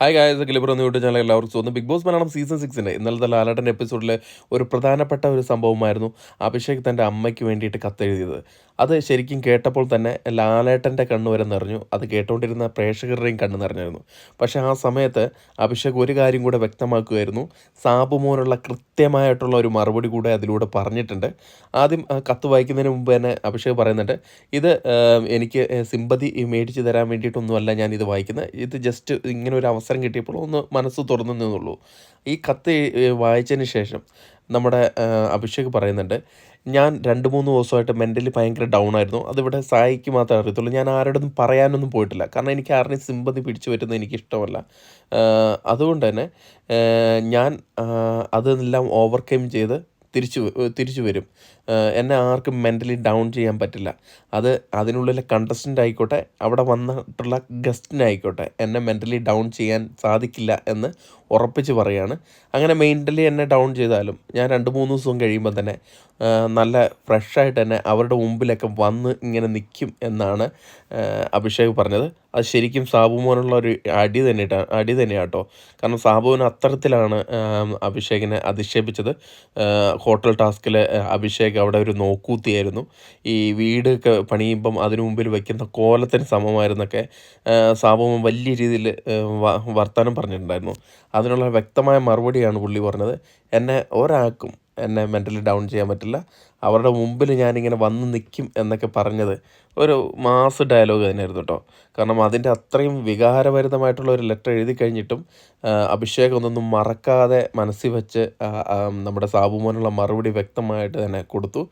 Hi guys കിലിബർ എന്ന് YouTube channel എല്ലാവർക്കും തോന്നുന്നു ബിഗ് ബോസ് മലയാളം സീസൺ സിക്സിന്റെ ഇന്നലത്തെ ലാലാട്ടന്റെ എപ്പിസോഡിലെ ഒരു പ്രധാനപ്പെട്ട ഒരു സംഭവമായിരുന്നു അഭിഷേക് തന്റെ അമ്മയ്ക്ക് വേണ്ടിയിട്ട് കത്തെഴുതിയത്. അത് ശരിക്കും കേട്ടപ്പോൾ തന്നെ ലാലേട്ടന്റെ കണ്ണ് വരെ നിറഞ്ഞു. അത് കേട്ടുകൊണ്ടിരുന്ന പ്രേക്ഷകരുടെയും കണ്ണ് നിറഞ്ഞിരുന്നു പക്ഷേ ആ സമയത്ത് അഭിഷേക് ഒരു കാര്യം കൂടെ വ്യക്തമാക്കുമായിരുന്നു സാബു മോനുള്ള കൃത്യമായിട്ടുള്ള ഒരു മറുപടി കൂടെ അതിലൂടെ പറഞ്ഞിട്ടുണ്ട്. ആദ്യം കത്ത് വായിക്കുന്നതിന് മുമ്പ് തന്നെ അഭിഷേക് പറയുന്നുണ്ട് ഇത് എനിക്ക് സിമ്പതി മേടിച്ച് തരാൻ വേണ്ടിയിട്ടൊന്നുമല്ല ഞാൻ ഇത് വായിക്കുന്നത്. ഇത് ജസ്റ്റ് ഇങ്ങനെ ഒരു അവസരം കിട്ടിയപ്പോൾ ഒന്ന് മനസ്സ് തുറന്നു നിന്നുള്ളൂ. ഈ കത്ത് വായിച്ചതിന് ശേഷം നമ്മുടെ അഭിഷേക് പറയുന്നുണ്ട് ഞാൻ രണ്ട് മൂന്ന് ദിവസമായിട്ട് മെന്റലി ഭയങ്കര ഡൗൺ ആയിരുന്നു. അതിവിടെ സായിക്ക് മാത്രമേ അറിയത്തുള്ളൂ. ഞാൻ ആരോടൊന്നും പറയാനൊന്നും പോയിട്ടില്ല. കാരണം എനിക്ക് ആരുടെയും സിമ്പതി പിടിച്ചു പറ്റുന്നത് എനിക്കിഷ്ടമല്ല. അതുകൊണ്ട് തന്നെ ഞാൻ അതെല്ലാം ഓവർകം ചെയ്ത് തിരിച്ചു തിരിച്ചു വരും. എന്നെ ആർക്കും മെന്റലി ഡൗൺ ചെയ്യാൻ പറ്റില്ല. അത് അതിനുള്ളിലെ കണ്ടസ്റ്റന്റ് ആയിക്കോട്ടെ അവിടെ വന്നിട്ടുള്ള ഗസ്റ്റിനായിക്കോട്ടെ എന്നെ മെന്റലി ഡൗൺ ചെയ്യാൻ സാധിക്കില്ല എന്ന് ഉറപ്പിച്ച് പറയാണ്. അങ്ങനെ മെന്റലി എന്നെ ഡൗൺ ചെയ്താലും ഞാൻ രണ്ട് മൂന്ന് ദിവസം കഴിയുമ്പോൾ തന്നെ നല്ല ഫ്രഷായിട്ട് തന്നെ അവരുടെ മുമ്പിലൊക്കെ വന്ന് ഇങ്ങനെ നിൽക്കും എന്നാണ് അഭിഷേക് പറഞ്ഞത്. അത് ശരിക്കും സാബുമോനുള്ള ഒരു അടി തന്നെ അടി തന്നെയാണ് കേട്ടോ കാരണം സാബുവിന് അത്തരത്തിലാണ് അഭിഷേകിനെ അധിക്ഷേപിച്ചത്. ഹോട്ടൽ ടാസ്കിൽ അഭിഷേക് അവിടെ ഒരു നോക്കൂത്തിയായിരുന്നു. ഈ വീട് പണിയുമ്പം അതിനു മുമ്പിൽ വയ്ക്കുന്ന കോലത്തിന് സമമായിരുന്നൊക്കെ സാബുമോൻ വലിയ രീതിയിൽ വർത്തമാനം പറഞ്ഞിട്ടുണ്ടായിരുന്നു. അതിനുള്ള വ്യക്തമായ മറുപടിയാണ് പുള്ളി പറഞ്ഞത്. എന്നെ ഒരാൾക്കും എന്നെ മെന്റലി ഡൗൺ ചെയ്യാൻ പറ്റില്ല. അവരുടെ മുമ്പിൽ ഞാനിങ്ങനെ വന്ന് നിൽക്കും എന്നൊക്കെ പറഞ്ഞത് ഒരു മാസ് ഡയലോഗ് തന്നെയായിരുന്നു കേട്ടോ കാരണം അതിന്റെ അത്രയും വികാരഭരിതമായിട്ടുള്ള ഒരു ലെറ്റർ എഴുതി കഴിഞ്ഞിട്ടും അഭിഷേക് ഒന്നൊന്നും മറക്കാതെ മനസ്സിൽ വെച്ച് നമ്മുടെ സാബുമോനുള്ള മറുപടി വ്യക്തമായിട്ട് തന്നെ കൊടുത്തു.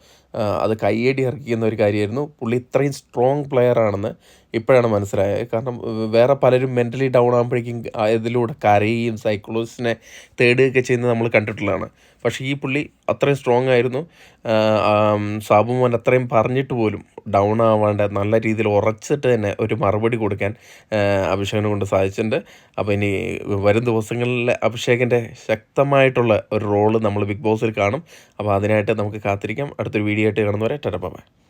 അത് കയ്യടി ഇറക്കിക്കുന്ന ഒരു കാര്യമായിരുന്നു. പുള്ളി ഇത്രയും സ്ട്രോങ് പ്ലെയർ ആണെന്ന് ഇപ്പോഴാണ് മനസ്സിലായത്. കാരണം വേറെ പലരും മെന്റലി ഡൗൺ ആകുമ്പോഴേക്കും ഇതിലൂടെ കരയുകയും സൈക്കോളജിസ്റ്റിനെ തേടുകയൊക്കെ ചെയ്യുന്നത് നമ്മൾ കണ്ടിട്ടുള്ളതാണ്. പക്ഷേ ഈ പുള്ളി അത്രയും സ്ട്രോങ് ആയിരുന്നു. സാബു മോൻ അത്രയും പറഞ്ഞിട്ട് പോലും ഡൗൺ ആവാണ്ട് നല്ല രീതിയിൽ ഉറച്ചിട്ട് തന്നെ ഒരു മറുപടി കൊടുക്കാൻ അഭിഷേകിനെ കൊണ്ട് സാധിച്ചിട്ടുണ്ട്. അപ്പോൾ ഇനി വരും ദിവസങ്ങളിൽ അഭിഷേകിന്റെ ശക്തമായിട്ടുള്ള ഒരു റോൾ നമ്മൾ ബിഗ് ബോസിൽ കാണും. അപ്പോൾ അതിനായിട്ട് നമുക്ക് കാത്തിരിക്കാം. അടുത്തൊരു വീഡിയോ ആയിട്ട് കാണുന്നവരെ ടെറപ്പാ